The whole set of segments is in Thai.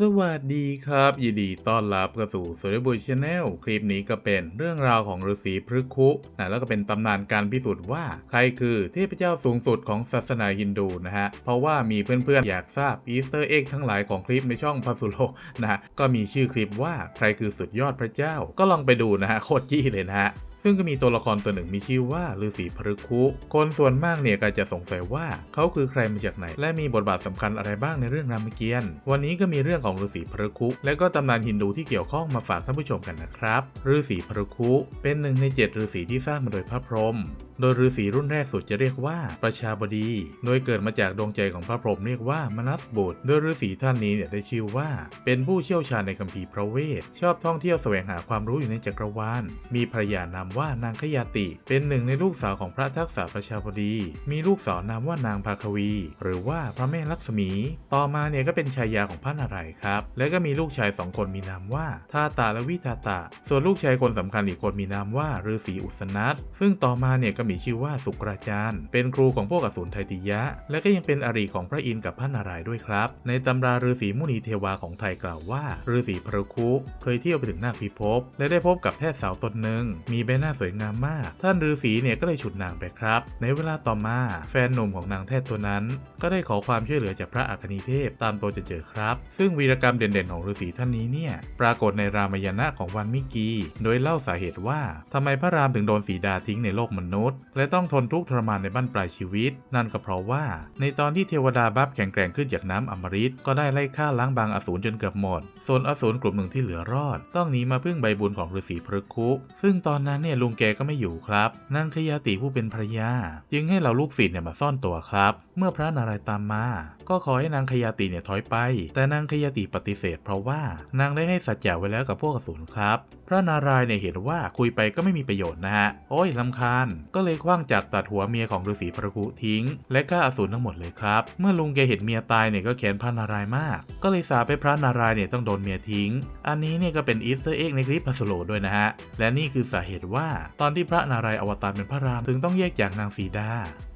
สวัสดีครับ ยินดีต้อนรับเข้าสู่โซลิบุชาแนลคลิปนี้ก็เป็นเรื่องราวของฤาษีพฤกขุนะแล้วก็เป็นตำนานการพิสูจน์ว่า ใครคือเทพเจ้าสูงสุดของศาสนาฮินดูนะฮะ เพราะว่ามีเพื่อนๆ อยากทราบอีสเตอร์เอ็กทั้งหลายของคลิปในช่องพาสุโลนะฮะก็มีชื่อคลิปว่าใครคือสุดยอดพระเจ้าก็ลองไปดูนะฮะโคตรยี่เลยนะฮะซึ่งก็มีตัวละครตัวหนึ่งมีชื่อว่าฤาษีพฤกุคนส่วนมากเนี่ยก็จะสงสัยว่าเขาคือใครมาจากไหน และมีบทบาทสำคัญอะไรบ้างในเรื่องรามเกียรติ์วันนี้ก็มีเรื่องของฤาษีพฤกุและก็ตำนานฮินดูที่เกี่ยวข้องมาฝากท่านผู้ชมกันนะครับฤาษีพฤกุเป็นหนึ่งในเจ็ดฤาษีที่สร้างมาโดยพระพรหมโดยฤาษีรุ่นแรกสุดจะเรียกว่าประชาบดี โดยเกิดมาจากดวงใจของพระพรหมเรียกว่ามนัสบุตร โดยฤาษีท่านนี้เนี่ยได้ชื่อว่า เป็นผู้เชี่ยวชาญในคัมภีร์พระเวท ชอบท่องเที่ยวแสวงหาความรู้อยู่ในจักรวาล มีภรรยานามว่านางขยาติ เป็นหนึ่งในลูกสาวของพระทักษะประชาบดี มีลูกสาวนามว่านางภาควี หรือว่าพระแม่ลักษมี ต่อมาเนี่ยก็เป็นชายาของพระนารายณ์ครับ และก็มีลูกชายสองคนมีนามว่าทาตาและวิทาตา ส่วนลูกชายคนสำคัญอีกคนมีนามว่าฤาษีอุสนัทซึ่งต่อมาเนี่ยก็มีชื่อว่าสุกราจารย์ เป็นครูของพวกอสูรไทติยะ และก็ยังเป็นอริของพระอินทร์กับพระนารายณ์ด้วยครับ ในตำราฤาษีมุนีเทวาของไทยกล่าวว่าฤาษีพระคุเคยเที่ยวไปถึงนาคพิภพและได้พบกับแพทย์สาวตนหนึ่งมีใบหน้าสวยงามมาก ท่านฤาษีเนี่ยก็เลยฉุดนางไปครับ ในเวลาต่อมาแฟนหนุ่มของนางแทย์ตัวนั้น ก็ได้ขอความช่วยเหลือจากพระอัคนีเทพตามตัวจะเจอครับ ซึ่งวีรกรรมเด่นๆของฤาษีท่านนี้เนี่ยปรากฏในรามายณะของวันมิกี โดยเล่าสาเหตุว่าทำไมพระรามถึงโดนสีดาทิ้งในโลกมนุษย์ และต้องทนทุกข์ทรมานในบ้านปลายชีวิต นั่นก็เพราะว่า ในตอนที่เทวดาบัฟแข็งแกร่งขึ้นจากน้ำอมฤตก็ได้ไล่ฆ่าล้างบางอสูรจนเกือบหมดส่วนอสูรกลุ่มหนึ่งที่เหลือรอด ต้องหนีมาพึ่งใบบุญของฤาษีพฤกขุซึ่งตอนนั้นเนี่ยลุงแกก็ไม่อยู่ครับนางขยาติผู้เป็นภรยา จึงให้เราลูกศิษย์เนี่ยมาซ่อนตัวครับ เมื่อพระนารายณ์ตามมา ก็ขอให้นางขยาติเนี่ยถอยไป แต่นางขยาติปฏิเสธ เพราะว่านางได้ให้สัจจะไว้แล้วกับพวกอสูรครับ พระนารายณ์เนี่ยเห็นว่าคุยไปก็ไม่มีประโยชน์นะฮะโอ้ยลำคาญ ก็เลยคว้างจักตัดหัวเมียของฤาษีพระคุทิ้ง และฆ่าอสูรทั้งหมดเลยครับ เมื่อลุงแกเห็นเมียตายเนี่ยก็แค้นพระนารายณ์มาก ก็เลยสาปให้พระนารายณ์เนี่ยต้องโดนเมียทิ้ง อันนี้เนี่ยก็เป็นอีสเตอร์เอ็กในคลิปพัสโลด้วยนะฮะและนี่คือสาเหตุว่าตอนที่พระนารายณ์อวตารเป็นพระรามถึงต้องแยกจากนางสีดา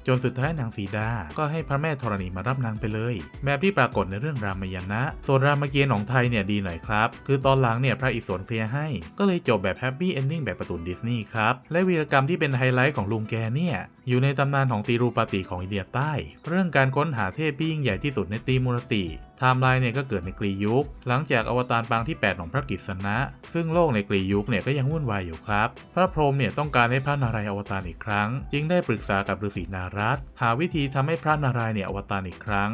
จนสุดท้ายนางสีดา ก็ให้พระแม่ธรณีมารับนางไปเลย แบบที่ปรากฏในเรื่องรามายณะส่วนรามเกียรติ์ของไทยเนี่ยดีหน่อยครับ คือตอนหลังเนี่ยพระอิศวรเคลียร์ให้ ก็เลยจบแบบแฮปปี้เอนดิ้งแบบประตูนดิสนีย์ครับ และวีรกรรมที่เป็นไฮไลท์ของลุงแกเนี่ย อยู่ในตำนานของตีรูปาติของอินเดียใต้ เรื่องการค้นหาเทพที่ยิ่งใหญ่ที่สุดในตีมูรติ ไทม์ไลน์เนี่ยก็เกิดในกรียุค หลังจากอวตารปางที่ 8 ของพระกิษณะ ซึ่งโลกในกรียุคเนี่ยก็ยังวุ่นวายอยู่ครับ พระพรหมเนี่ยต้องการให้พระนารายณ์อวตารอีกครั้ง จึงได้ปรึกษากับฤาษีนารัตหาวิธีทำให้พระนารายณ์เนี่ยอวตารอีกครั้ง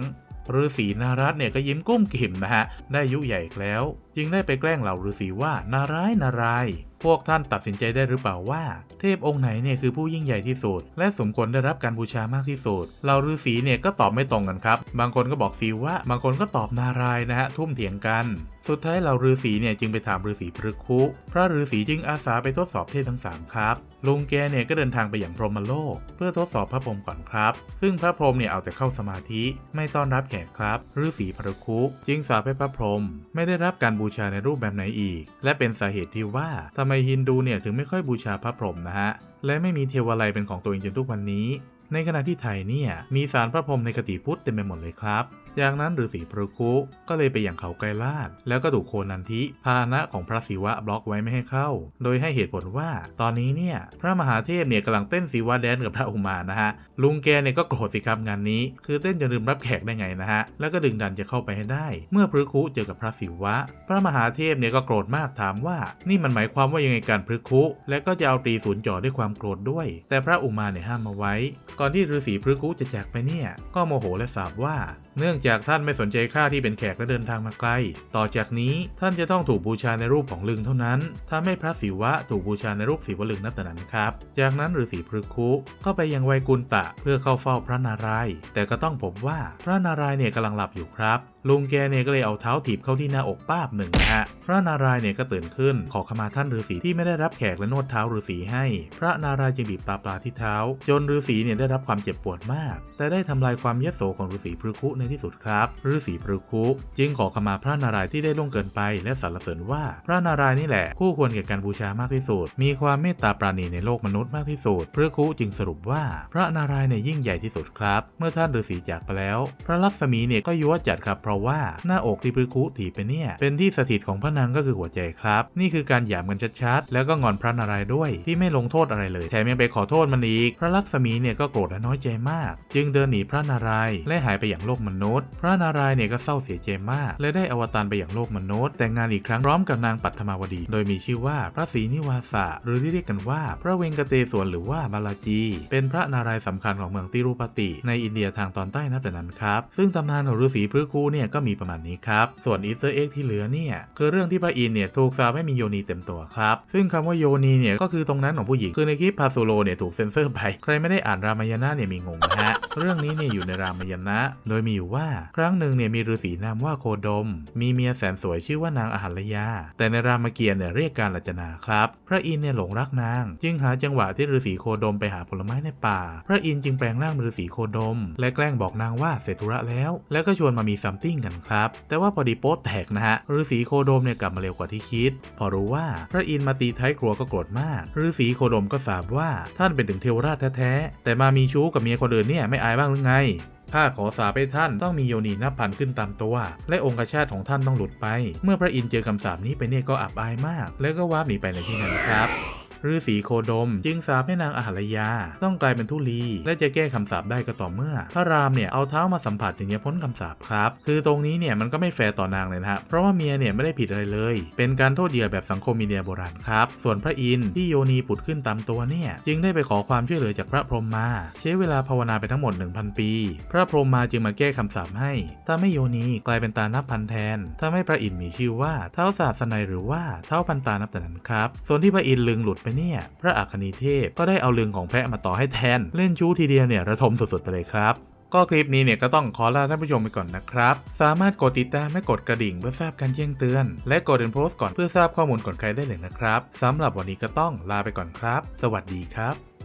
ฤาษีนารัตเนี่ยก็ยิ้มกุ้มกิ่มนะฮะ ได้ยุใหญ่แล้ว จึงได้ไปแกล้งเหล่าฤาษีว่า นารายนารายณ์ พวกท่านตัดสินใจได้หรือเปล่าว่า เทพองค์ไหนเนี่ยคือผู้ยิ่งใหญ่ที่สุด และสมควรได้รับการบูชามากที่สุดเหล่าฤาษีเนี่ยก็ตอบไม่ตรงกันครับ บางคนก็บอกซีว่าบางคนก็ตอบนารายนะฮะทุ่มเถียงกัน สุดท้ายเหล่าฤาษีเนี่ยจึงไปถามฤาษีพฤกขุพระฤาษีจึงอาสาไปทดสอบเทพทั้งสามครับลุงแกเนี่ยก็เดินทางไปอย่างพรหมโลก เพื่อทดสอบพระพรหมก่อนครับ ซึ่งพระพรหมเนี่ยเอาแต่เข้าสมาธิไม่ต้อนรับแขกครับฤาษีพฤกขุจึงสาปให้พระพรหมไม่ได้รับการบูชาในรูปแบบไหนอีก และเป็นสาเหตุที่ว่าทำไมฮินดูเนี่ยถึงไม่ค่อยบูชาพระพรหมนะฮะ และไม่มีเทวาลัยเป็นของตัวเองจนทุกวันนี้ ในขณะที่ไทยเนี่ยมีสารพระพรหมในกติพุทธเต็มไปหมดเลยครับ จากนั้นฤาษีพฤคุก็เลยไปอย่างเขาไกรลาด แล้วก็ถูกโคนันทิพานะของพระศิวะบล็อกไว้ไม่ให้เข้า โดยให้เหตุผลว่า ตอนนี้เนี่ยพระมหาเทพเนี่ยกำลังเต้นศิวะแดนกับพระอุมานะฮะลุงแกเนี่ยก็โกรธสิครับงานนี้ คือเต้นจนลืมรับแขกได้ไงนะฮะแล้วก็ดึงดันจะเข้าไปให้ได้ เมื่อพฤคุเจอกับพระศิวะ พระมหาเทพเนี่ยก็โกรธมากถามว่า นี่มันหมายความว่ายังไงกันพฤคุและก็จะเอาตรีศูนย์จ่อด้วยความโกรธด้วย แต่พระอุมาเนี่ยห้ามมาไว้ก่อนที่ฤาษีพฤกุจะจากไปเนี่ย ก็โมโหและสาบว่า เนื่องจากท่านไม่สนใจข้าที่เป็นแขกและเดินทางมาไกล ต่อจากนี้ท่านจะต้องถูกบูชาในรูปของลึงเท่านั้นทำให้พระศิวะถูกบูชาในรูปศิวลึงนับแต่นั้นครับ จากนั้นฤาษีพฤกุก็ไปยังไวกุลตะเพื่อเข้าเฝ้าพระนารายณ์แต่ก็ต้องพบว่าพระนารายณ์เนี่ยกำลังหลับอยู่ครับ ลุงแกเนี่ยก็เลยเอาเท้าถีบเข้าที่หน้าอกป้าบหนึ่งนะฮะพระนารายณ์เนี่ยก็ตื่นขึ้น ขอขมาท่านฤาษีที่ไม่ได้รับแขกและนวดเท้าฤาษีให้ พระนารายณ์จึงบีบตาปลาที่เท้า จนฤาษีเนี่ยได้รับความเจ็บปวดมาก แต่ได้ทำลายความยโสของฤาษีพฤคุในที่สุดครับฤาษีพฤคุจึงขอขมาพระนารายณ์ที่ได้ล่วงเกินไป และสรรเสริญว่า พระนารายณ์นี่แหละ คู่ควรแก่การบูชามากที่สุด มีความเมตตาปราณีในโลกมนุษย์มากที่สุดพฤคุจึงสรุปว่า พระนารายณ์เนี่ยยิ่งใหญ่ที่สุดครับ เมื่อท่านฤาษีจากไปแล้ว พระลักษมีเนี่ยก็ยั่วจัดครับเพราะราะว่าหน้าอกที่พฤคุถีไปเนี่ย เป็นที่สถิตของพระนางก็คือหัวใจครับ นี่คือการหยามกันชัดๆ แล้วก็งอนพระนารายณ์ด้วย ที่ไม่ลงโทษอะไรเลย แถมยังไปขอโทษมันอีก พระลักษมีเนี่ยก็โกรธและน้อยใจมาก จึงเดินหนีพระนารายณ์และหายไปอย่างโลกมนุษย์ พระนารายณ์เนี่ยก็เศร้าเสียใจมาก และได้อวตารไปอย่างโลกมนุษย์ แต่งงานอีกครั้งพร้อมกับนางปัทมาวดี โดยมีชื่อว่าพระศรีนิวาสะหรือที่เรียกกันว่า พระเวงกเตศวรหรือว่าบาลาจี เป็นพระนารายณ์สำคัญของเมืองติรุปติ ในอินเดียทางตอนใต้นับแต่นั้นครับ ซึ่งตำนานของฤาษีพฤคูเนี่ยก็มีประมาณนี้ครับ ส่วนอีสเตอร์เอ็กที่เหลือเนี่ยคือเรื่องที่พระอินเนี่ยถูกสาปให้มีโยนีเต็มตัวครับ ซึ่งคำว่าโยนีเนี่ยก็คือตรงนั้นของผู้หญิงคือในคลิปพาซูโลเนี่ยถูกเซ็นเซอร์ไปใครไม่ได้อ่านรามายณะเนี่ยมีงงนะฮะ เรื่องนี้เนี่ยอยู่ในรามายณะโดยมีอยู่ว่าครั้งหนึ่งเนี่ยมีฤาษีนามว่าโคดม มีเมียแสนสวยชื่อว่านางอาหารยา แต่ในรามเกียรติเนี่ยเรียกการลัจนาครับ พระอินเนี่ยหลงรักนาง จึงหาจังหวะที่ฤาษีโคดมไปหาผลไม้ในป่า พระอินจึงแปลงร่างเป็นฤาษีโคดม และแกล้งบอกนางว่าเสร็จธุระแล้ว แล้วก็ชวนมามีซัมติ้งกันครับ แต่ว่าพอดีโป๊ะแตกนะฮะฤาษีโคดมเนี่ยกลับมาเร็วกว่าที่คิด พอรู้ว่าพระอินมาตีท้ายครัวก็โกรธมากฤาษีโคดมก็สาบว่าท่านเป็นถึงเทวราชแท้ๆแต่มามีชู้กับเมียคนอื่นเนี่ยไม่ายบ้างหรือไงข้าขอสาปให้ท่านต้องมีโยนีนับพันขึ้นตามตัว และองคชาตของท่านต้องหลุดไป เมื่อพระอินทร์เจอคำสาปนี้ไปเนี่ยก็อับอายมาก แล้วก็วาบหนีไปในที่นั้นครับ ฤาษีโคดม จึงสาปให้นางอาหารยา ต้องกลายเป็นทุลี และจะแก้คำสาปได้ก็ต่อเมื่อ พระรามเนี่ยเอาเท้ามาสัมผัสถึงจะพ้นคำสาปครับ คือตรงนี้เนี่ยมันก็ไม่แฟร์ต่อนางเลยนะฮะเพราะว่าเมียเนี่ยไม่ได้ผิดอะไรเลย เป็นการโทษเหยื่อแบบสังคมอินเดียโบราณครับส่วนพระอินทร์ที่โยนีผุดขึ้นตามตัวเนี่ยจึงได้ไปขอความช่วยเหลือจากพระพรหมมา ใช้เวลาภาวนาไปทั้งหมด 1,000 ปี พระพรหมมาจึงมาแก้คำสาปให้ทำให้โยนีกลายเป็นตานับพันแทนทำให้พระอินทร์มีชื่อว่าเท้าศาสนัยหรือว่าเท้าพันตานับแต่นั้นครับส่วนที่พระอินทร์ลึงหลุดไปเนี่ย พระอัคนีเทพก็ได้เอาลึงของแพะมาต่อให้แทน เล่นชู้ทีเดียวเนี่ยระทมสุดๆไปเลยครับก็คลิปนี้เนี่ยก็ต้องขอลาท่านผู้ชมไปก่อนนะครับ สามารถกดติดตามและกดกระดิ่งเพื่อทราบการแจ้งเตือน และกดเป็นโพสต์ก่อนเพื่อทราบข้อมูลก่อนใครได้เลยนะครับสำหรับวันนี้ก็ต้องลาไปก่อนครับ สวัสดีครับ